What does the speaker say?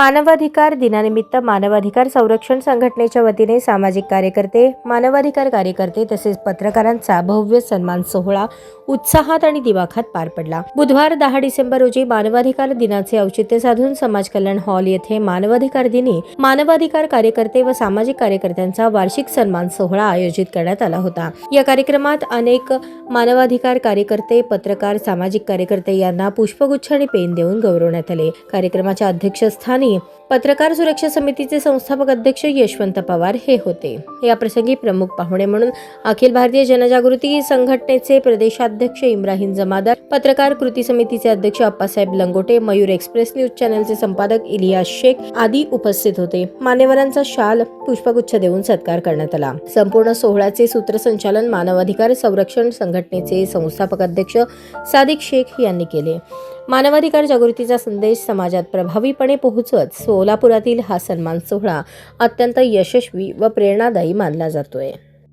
मानवाधिकार दिनानिमित्त मानवाधिकार संरक्षण संघटनेच्या वतीने सामाजिक कार्यकर्ते मानवाधिकार कार्यकर्ते तसेच पत्रकारांचा भव्य सन्मान सोहळा उत्साहात आणि दिवाखात पार पडला. बुधवार दहा डिसेंबर रोजी मानवाधिकार दिनाचे औचित्य साधून समाज कल्याण हॉल येथे मानवाधिकार दिनी मानवाधिकार कार्यकर्ते व सामाजिक कार्यकर्त्यांचा वार्षिक सन्मान सोहळा आयोजित करण्यात आला होता. या कार्यक्रमात अनेक मानवाधिकार कार्यकर्ते पत्रकार सामाजिक कार्यकर्ते यांना पुष्पगुच्छ आणि पेन देऊन गौरवण्यात आले. कार्यक्रमाच्या अध्यक्षस्थानी पत्रकार सुरक्षा समितीचे संस्थापक अध्यक्ष यशवंत पवार हे होते. या प्रसंगी प्रमुख पाहुणे म्हणून अखिल भारतीय जनजागृती संघटनेचे प्रदेशाध्यक्ष इम्राहिम जमादार पत्रकार कृती समितीचे अध्यक्ष अप्पासाहेब लंगोटे मयूर एक्सप्रेस न्यूज चॅनलचे संपादक इलियास शेख आदी उपस्थित होते. मान्यवरांचा शाल पुष्पगुच्छ देऊन सत्कार करण्यात आला. संपूर्ण सोहळ्याचे सूत्रसंचालन मानवाधिकार संरक्षण संघटनेचे संस्थापक अध्यक्ष सादिक शेख यांनी केले. मानवाधिकार जागृतीचा संदेश समाजात प्रभावीपणे पोहोचवत सोलापुरातील हा सन्मान सोहळा अत्यंत यशस्वी व प्रेरणादायी मानला जातोय.